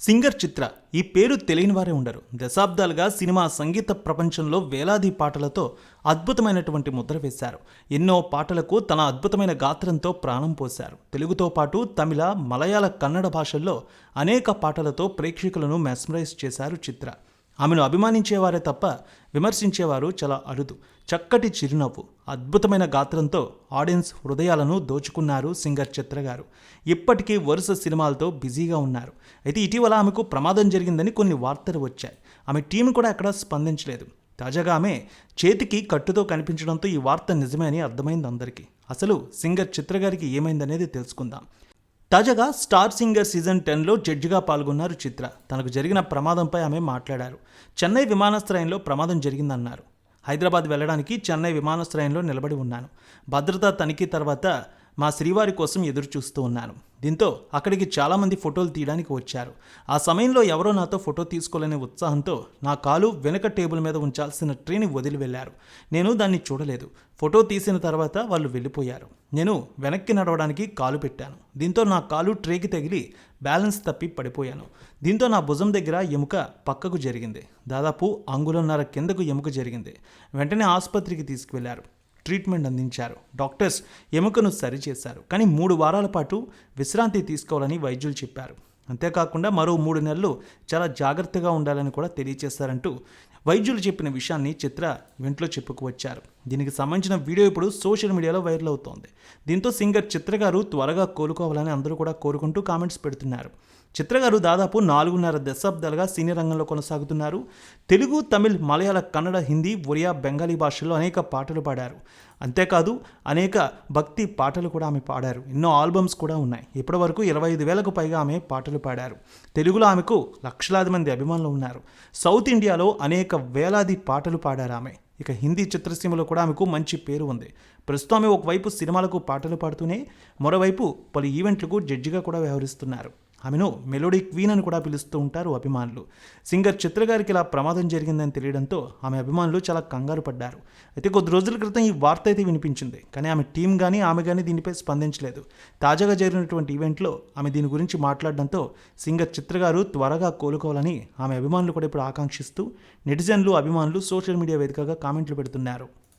Singer చిత్ర. ఈ పేరు తెలియని వారే ఉండరు. దశాబ్దాలుగా సినిమా సంగీత ప్రపంచంలో వేలాది పాటలతో అద్భుతమైనటువంటి ముద్ర వేశారు. ఎన్నో పాటలకు తన అద్భుతమైన గాత్రంతో ప్రాణం పోశారు. తెలుగుతో పాటు తమిళ మలయాళ కన్నడ భాషల్లో అనేక పాటలతో ప్రేక్షకులను మెస్మరైజ్ చేశారు చిత్ర. ఆమెను అభిమానించేవారే తప్ప విమర్శించేవారు చాలా అరుదు. చక్కటి చిరునవ్వు అద్భుతమైన గాత్రంతో ఆడియన్స్ హృదయాలను దోచుకున్నారు సింగర్ చిత్ర గారు. ఇప్పటికీ వరుస సినిమాలతో బిజీగా ఉన్నారు. అయితే ఇటీవల ఆమెకు ప్రమాదం జరిగిందని కొన్ని వార్తలు వచ్చాయి. ఆమె టీం కూడా అక్కడ స్పందించలేదు. తాజాగా ఆమె చేతికి కట్టుతో కనిపించడంతో ఈ వార్త నిజమే అని అర్థమైంది అందరికీ. అసలు సింగర్ చిత్ర గారికి ఏమైందనేది తెలుసుకుందాం. తాజాగా స్టార్ సింగర్ సీజన్ టెన్లో జడ్జిగా పాల్గొన్నారు చిత్ర. తనకు జరిగిన ప్రమాదంపై ఆమె మాట్లాడారు. చెన్నై విమానాశ్రయంలో ప్రమాదం జరిగిందన్నారు. హైదరాబాద్ వెళ్ళడానికి చెన్నై విమానాశ్రయంలో నిలబడి ఉన్నాను. భద్రతా తనిఖీ తర్వాత మా శ్రీవారి కోసం ఎదురు చూస్తూ ఉన్నాను. దీంతో అక్కడికి చాలామంది ఫోటోలు తీయడానికి వచ్చారు. ఆ సమయంలో ఎవరో నాతో ఫోటో తీసుకోలేని ఉత్సాహంతో నా కాలు వెనక టేబుల్ మీద ఉంచాల్సిన ట్రేని వదిలి వెళ్ళారు. నేను దాన్ని చూడలేదు. ఫోటో తీసిన తర్వాత వాళ్ళు వెళ్ళిపోయారు. నేను వెనక్కి నడవడానికి కాలు పెట్టాను. దీంతో నా కాలు ట్రేకి తగిలి బ్యాలెన్స్ తప్పి పడిపోయాను. దీంతో నా భుజం దగ్గర ఎముక పక్కకు జరిగింది. దాదాపు అంగుళన్నర కిందకు ఎముక జరిగింది. వెంటనే ఆసుపత్రికి తీసుకువెళ్ళారు ట్రీట్మెంట్ అందించారు. డాక్టర్స్ ఎముకను సరిచేశారు. కానీ మూడు వారాల పాటు విశ్రాంతి తీసుకోవాలని వైద్యులు చెప్పారు. అంతేకాకుండా మరో మూడు నెలలు చాలా జాగ్రత్తగా ఉండాలని కూడా తెలియజేశారంటూ వైద్యులు చెప్పిన విషయాన్ని చిత్ర వెంట్లో చెప్పుకు వచ్చారు. దీనికి సంబంధించిన వీడియో ఇప్పుడు సోషల్ మీడియాలో వైరల్ అవుతోంది. దీంతో సింగర్ చిత్ర గారు త్వరగా కోలుకోవాలని అందరూ కూడా కోరుకుంటూ కామెంట్స్ పెడుతున్నారు. చిత్ర గారు దాదాపు నాలుగున్నర దశాబ్దాలుగా సినీ రంగంలో కొనసాగుతున్నారు. తెలుగు తమిళ్ మలయాళ కన్నడ హిందీ ఒరియా బెంగాలీ భాషల్లో అనేక పాటలు పాడారు. అంతేకాదు అనేక భక్తి పాటలు కూడా ఆమె పాడారు. ఎన్నో ఆల్బమ్స్ కూడా ఉన్నాయి. ఇప్పటివరకు ఇరవై ఐదు వేలకు పైగా ఆమె పాటలు పాడారు. తెలుగులో ఆమెకు లక్షలాది మంది అభిమానులు ఉన్నారు. సౌత్ ఇండియాలో అనేక వేలాది పాటలు పాడారు ఆమె. ఇక హిందీ చిత్రసీమలో కూడా ఆమెకు మంచి పేరు ఉంది. ప్రస్తుతం ఆమె ఒకవైపు సినిమాలకు పాటలు పాడుతూనే మరోవైపు పలు ఈవెంట్లకు జడ్జిగా కూడా వ్యవహరిస్తున్నారు. ఆమెను మెలోడీ క్వీన్ అని కూడా పిలుస్తూ ఉంటారు అభిమానులు. సింగర్ చిత్ర గారికి ఇలా ప్రమాదం జరిగిందని తెలియడంతో ఆమె అభిమానులు చాలా కంగారు పడ్డారు. అయితే కొద్ది రోజుల క్రితం ఈ వార్త అయితే వినిపించింది. కానీ ఆమె టీం కానీ ఆమె కానీ దీనిపై స్పందించలేదు. తాజాగా జరిగినటువంటి ఈవెంట్లో ఆమె దీని గురించి మాట్లాడడంతో సింగర్ చిత్ర గారు త్వరగా కోలుకోవాలని ఆమె అభిమానులు కూడా ఇప్పుడు ఆకాంక్షిస్తూ నెటిజన్లు అభిమానులు సోషల్ మీడియా వేదికగా కామెంట్లు పెడుతున్నారు.